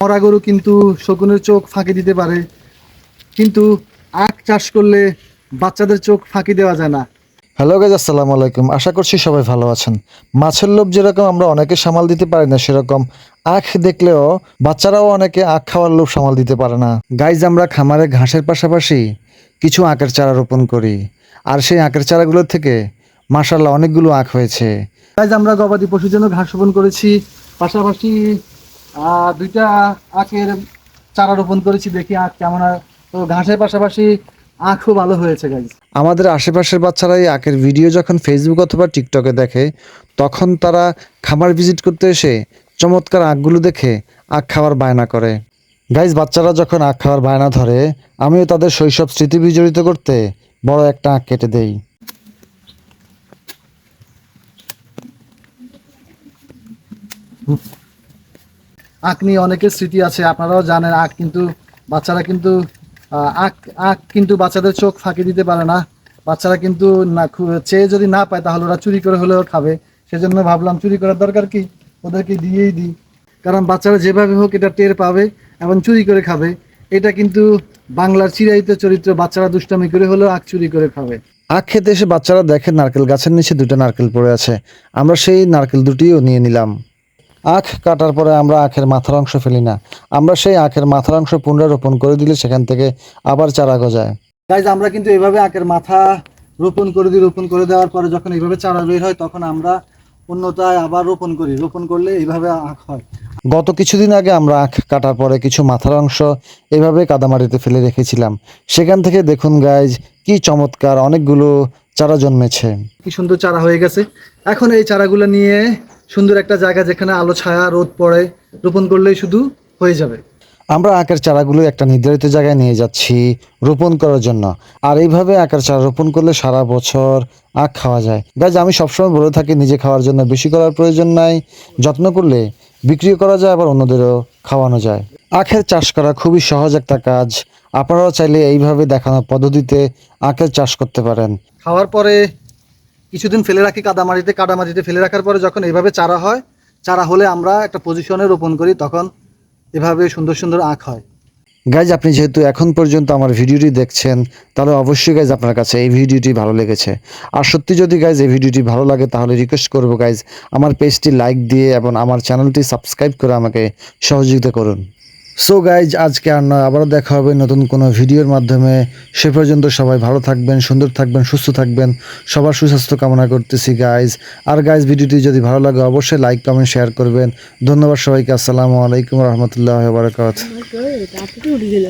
মরা গরু কিন্তু শকুনের চোখ ফাঁকি দিতে পারে। কিন্তু আখ চাষ করলে বাচ্চাদের চোখ ফাঁকি দেওয়া যায় না। হ্যালো গাইজ আসসালামু আলাইকুম। আশা করছি সবাই ভালো আছেন। মাছের লোভ যেরকম আমরা অনেকে সামাল দিতে পারি না সেরকম আখ দেখলেও বাচ্চারাও অনেকে আখ খাওয়ার লোভ সামাল দিতে পারে না। গাইজ আমরা খামারে ঘাসের পাশাপাশি কিছু আখের চারা রোপণ করি। আর সেই আখের চারাগুলোর থেকে মাসাল্লাহ অনেকগুলো আখ হয়েছে। গাইজ আমরা গবাদি পশুর জন্য ঘাস রোপণ করেছি। পাশাপাশি দুইটা আখের চারা রোপণ করেছি দেখি আখ কেমন তো ঘাসের পাশাপাশি আখও ভালো হয়েছে গাইজ আমাদের আশেপাশের বাচ্চারা এই আখের ভিডিও যখন ফেসবুক অথবা টিকটকে দেখে তখন তারা খামার ভিজিট করতে এসে চমৎকার আখগুলো দেখে আখ খাওয়ার বায়না করে। গাইজ বাচ্চারা যখন আখ খাওয়ার বায়না ধরে আমিও তাদের শৈশব স্মৃতি বিজড়িত করতে বড় একটা আখ কেটে দেই। আখ নিয়ে অনেকের স্মৃতি আছে, আপনারাও জানেন আখ কিন্তু বাচ্চারা কিন্তু আখ আখ কিন্তু বাচ্চাদের চোখ ফাঁকি দিতে পারে না। বাচ্চারা কিন্তু না চেয়ে যদি না পায় তাহলে ওরা চুরি করে হলেও খাবে। সেজন্য ভাবলাম চুরি করার দরকার কি? ওদেরকে দিয়েই দিই। কারণ বাচ্চারা যেভাবে হোক এটা টের পাবে এবং চুরি করে খাবে। এটা কিন্তু বাংলার চিরায়িত চরিত্র, বাচ্চারা দুষ্টামি করে হলেও আখ চুরি করে খাবে। আখ খেতে এসে বাচ্চারা দেখে নারকেল গাছের নিচে দুটো নারকেল পড়ে আছে। আমরা সেই নারকেল দুটিও নিয়ে নিলাম। আখ কাটার পরে আমরা আখের মাথার অংশ ফেলি না। আমরা সেই আখের মাথার অংশ পুনরারোপণ করে দিলে সেখান থেকে আবার চারা গজায়। গাইজ আমরা কিন্তু এভাবে আখের মাথা রোপণ করে দিই রোপণ করে দেওয়ার পরে যখন এইভাবে চারা বের হয় তখন আমরা অন্যটায় আবার রোপণ করি। রোপণ করলে এইভাবে আখ হয়। গত কিছুদিন আগে আমরা আখ কাটার পরে কিছু মাথার অংশ এভাবে কাদামাটিতে ফেলে রেখেছিলাম। সেখান থেকে দেখুন গাইজ কি চমৎকার অনেকগুলো চারা জন্মেছে। কি সুন্দর চারা হয়ে গেছে। এখন এই চারাগুলো নিয়ে সুন্দর একটা জায়গা যেখানে আলো ছায়া রোদ পড়ে রোপণ করলেই শুধু হয়ে যাবে। আমরা আখের চারাগুলো একটা নির্ধারিত জায়গায় নিয়ে যাচ্ছি রোপণ করার জন্য। আর এইভাবে আখের চারা রোপণ করলে সারা বছর আখ খাওয়া যায়। গাছ আমি সবসময় বলে থাকি নিজে খাওয়ার জন্য বেশি করার প্রয়োজন নাই। যত্ন করলে বিক্রিও করা যায় আবার অন্যদেরও খাওয়ানো যায়। আখের চাষ করা খুবই সহজ একটা কাজ। আপনারাও চাইলে এইভাবে দেখানো পদ্ধতিতে আখের চাষ করতে পারেন। খাওয়ার পরে কিছুদিন ফেলে রাখি কাদামাটিতে কাদামাটিতে ফেলে রাখার পরে যখন এইভাবে চারা হয়, চারা হলে আমরা একটা পজিশনে রোপণ করি, তখন এভাবে সুন্দর সুন্দর আখ হয়। গাইজ আপনি যেহেতু এখন পর্যন্ত আমার ভিডিওটি দেখছেন, তাহলে অবশ্যই গাইজ আপনার কাছে এই ভিডিওটি ভালো লেগেছে। আর সত্যি যদি গাইজ এই ভিডিওটি ভালো লাগে, তাহলে রিকোয়েস্ট করব গাইজ আমার পেজটি লাইক দিয়ে এবং আমার চ্যানেলটি সাবস্ক্রাইব করে আমাকে সহযোগিতা করুন। সো গাইজ আজকে আর নয়, আবারও দেখা হবে নতুন কোনো ভিডিওর মাধ্যমে। সে পর্যন্ত সবাই ভালো থাকবেন, সুন্দর থাকবেন, সুস্থ থাকবেন। সবার সুস্বাস্থ্য কামনা করতেছি গাইজ আর গাইজ ভিডিওটি যদি ভালো লাগে, অবশ্যই লাইক কমেন্ট শেয়ার করবেন। ধন্যবাদ সবাইকে, আসসালামু আলাইকুম রহমতুল্লাহ বারকাত গেল